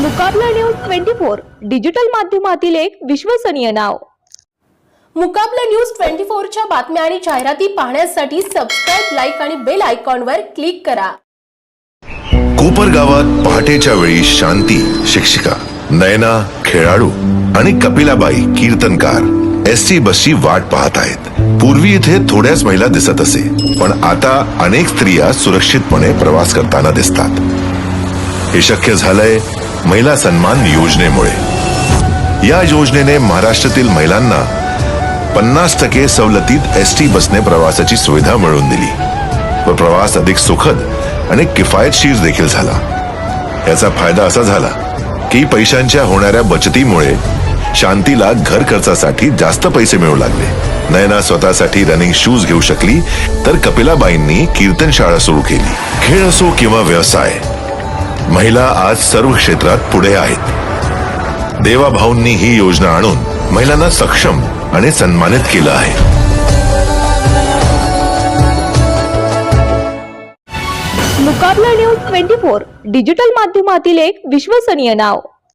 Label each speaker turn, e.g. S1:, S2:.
S1: Mukabla news twenty four digital माध्यमातील एक विश्वसनीय नाव.
S2: मुकाबला न्यूज ट्वेंटी फोरच्या बातम्या आणि जाहिराती पाहण्यासाठी सबस्क्राईब लाईक आणि बेल आयकॉनवर क्लिक करा.
S3: कोपर गावात पहाटेच्या वेळी शांती शिक्षिका नयना खेळाडू आणि कपिलाबाई कीर्तनकार एस टी बसची वाट पाहत आहेत. पूर्वी इथे थोड्याच महिला दिसत असे पण आता अनेक स्त्रिया सुरक्षितपणे प्रवास करताना दिसतात. हे शक्य झालंय महिला सन्मान योजनेमुळे. या योजनेने महाराष्ट्रातील महिलांना पन्नास टक्के सवलतीत एस टी बसने प्रवासाची सुविधा मिळवून दिली व प्रवास अधिक सुखद आणि किफायतशीर देखील झाला. याचा फायदा असा झाला की पैशांच्या होणाऱ्या बचतीमुळे शांतीला घर खर्चासाठी जास्त पैसे मिळू लागले. नयना स्वतःसाठी रनिंग शूज घेऊ शकली तर कपिलाबाईंनी कीर्तन शाळा सुरू केली. खेळ असो किंवा व्यवसाय महिला आज सर्व क्षेत्रात पुढे आहेत. देवाभाऊंनी ही योजना आणून महिलांना सक्षम आणि सन्मानित केलं आहे.
S1: Mukabla news twenty four digital माध्यमातील एक विश्वसनीय नाव.